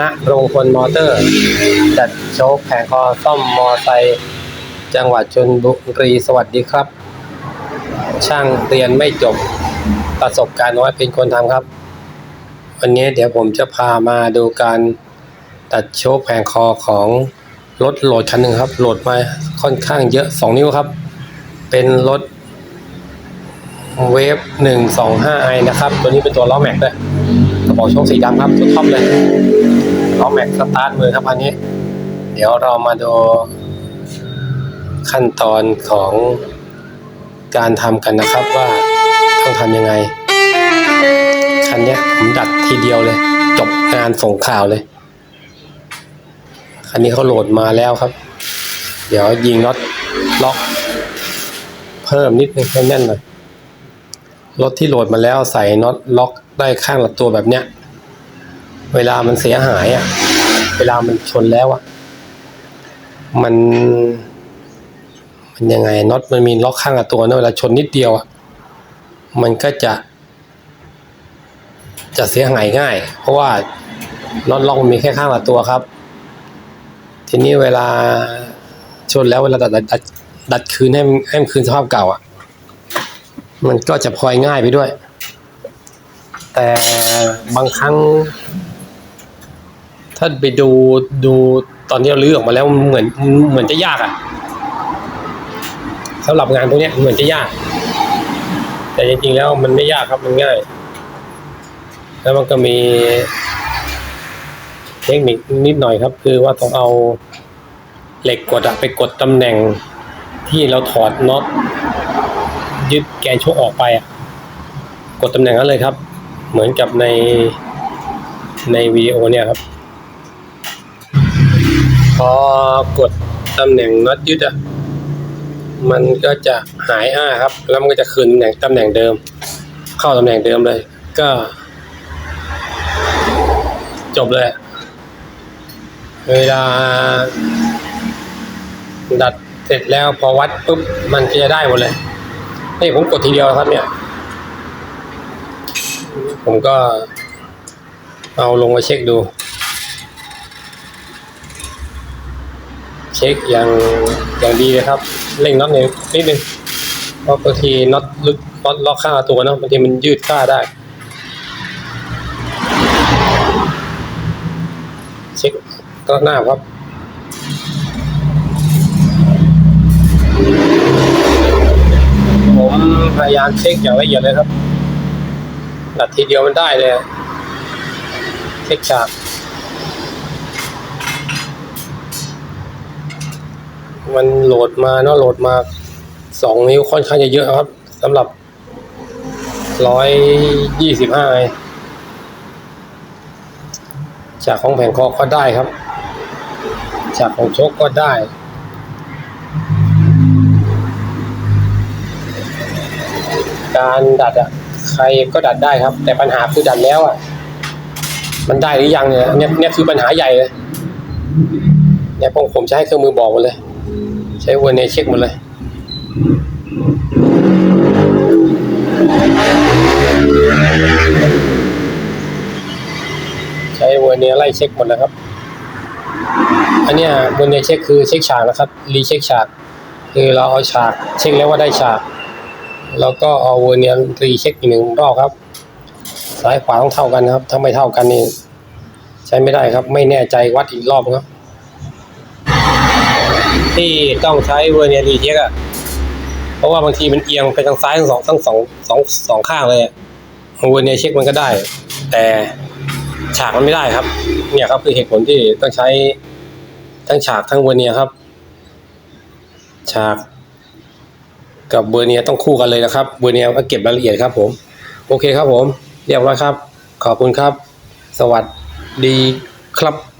ณโรงพลมอเตอร์ จัดโชคแผงคอซ่อมมอไซค์จังหวัดชนบุรีสวัสดีครับ ช่างเรียนไม่จบประสบการณ์น้อยเป็นคนทำครับ วันนี้เดี๋ยวผมจะพามาดูการตัดโชคแผงคอของรถโหลดคันหนึ่งครับ โหลดมาค่อนข้างเยอะ 2 นิ้วครับ เป็นรถเวฟหนึ่งสองห้าไอนะครับ ตัวนี้เป็นตัวล้อแม็กด้วย ระบอกโชคสีดำครับตัวท็อปเลยล้อแม็กสตาร์ทมือครับอันนี้ เดี๋ยวเรามาดูขั้นตอนของการทำกันนะครับว่าต้องทำยังไงคันนี้ผมดัดทีเดียวเลย จบงานส่งข่าวเลยคันนี้เขาโหลดมาแล้วครับ เดี๋ยวยิงน็อตล็อก เพิ่มนิดนึงให้แน่นหน่อย รถที่โหลดมาแล้วใส่น็อตล็อกได้ข้างละตัวแบบเนี้ย เวลามันเสียหายอะ เวลามันชนแล้วอะ มัน มันยังไงน็อตมันมีล็อกข้างละตัวนะเวลาชนนิดเดียวอะ มันก็จะ จะเสียหายง่าย เพราะว่าน็อตล็อกมันมีแค่ข้างละตัวครับ ทีนี้เวลาชนแล้วเวลาดัดดัดดัดคืนให้มันให้มันคืนสภาพเก่าอะ มันก็จะพลอยง่ายไปด้วย แต่บางครั้ง ถ้าไปดูดูตอนที่เราลื้อออกมาแล้วเหมือนเหมือนจะยากอะสำหรับงานพวกนี้เหมือนจะยาก แต่จริงๆแล้วมันไม่ยากครับมันง่าย แล้วมันก็มีเทคนิคนิดหน่อยครับ คือว่าต้องเอาเหล็กกดอะไปกดตำแหน่งที่เราถอดน็อต ยึดแกนโชกออกไปอะกดตำแหน่งนั้นเลยครับ เหมือนกับในในวิดีโอเนี่ยครับ พอกดตำแหน่งน็อตยึดอะมันก็จะหายอ้าครับ แล้วมันก็จะคืนตำแหน่งตำแหน่งเดิม เข้าตำแหน่งเดิมเลย ก็ จบเลย เวลา ดัดเสร็จแล้วพอวัดปุ๊บมันก็จะได้หมดเลย นี่ผมกดทีเดียวครับ เนี่ย ผมก็ เอาลงมาเช็คดู เช็คอย่างอย่างดีเลยครับ เร่งน็อตหนึ่งนิดนึงเพราะบางทีน็อตลึกน็อตล็อกข้างตัวเนาะบางทีมันยืดค่าได้ เช็คก็หน้าครับ พยายามเช็คอย่างละเอียดเลยครับดัดทีเดียวมันได้เลยเช็คฉากมันโหลดมาเนาะโหลดมาสองนิ้วค่อนข้างจะเยอะครับสำหรับร้อยยี่สิบห้าจากของแผ่นคอก็ได้ครับ จากของชคก็ได้ การดัดอะใครก็ดัดได้ครับ แต่ปัญหาคือดัดแล้วอะมันได้หรือยังเนี่ยเนี่ยเนี่ยคือปัญหาใหญ่เลยเนี่ยผมผมจะให้เครื่องมือบอกหมดเลย ใช้วอร์เนเช็คหมดเลยใช้เวอร์เนียไล่เช็คหมดแล้วครับ อันเนี้ยเวอร์เนียเช็คคือเช็คฉากนะครับ รีเช็คฉาก คือเราเอาฉาก เช็คแล้วว่าได้ฉาก แล้วก็เอาเวอร์เนียร์รีเช็คอีกหนึ่งรอบครับ ซ้ายขวาต้องเท่ากันครับ ถ้าไม่เท่ากันนี่ใช้ไม่ได้ครับ ไม่แน่ใจวัดอีกรอบครับ ที่ต้องใช้เวอร์เนียร์รีเช็คอะเพราะว่าบางทีมันเอียงไปทางซ้ายทั้งสองทั้งสองสองสองข้างเลยอะเวอร์เนียร์เช็คมันก็ได้ แต่ฉากมันไม่ได้ครับ เนี่ยครับคือเหตุผลที่ต้องใช้ทั้งฉากทั้งเวอร์เนียร์ครับ ฉาก กับเบอร์เนียต้องคู่กันเลยนะครับเบอร์เนียก็เก็บรายละเอียดครับผม โอเคครับผม เรียบร้อยครับ ขอบคุณครับ สวัสดีครับ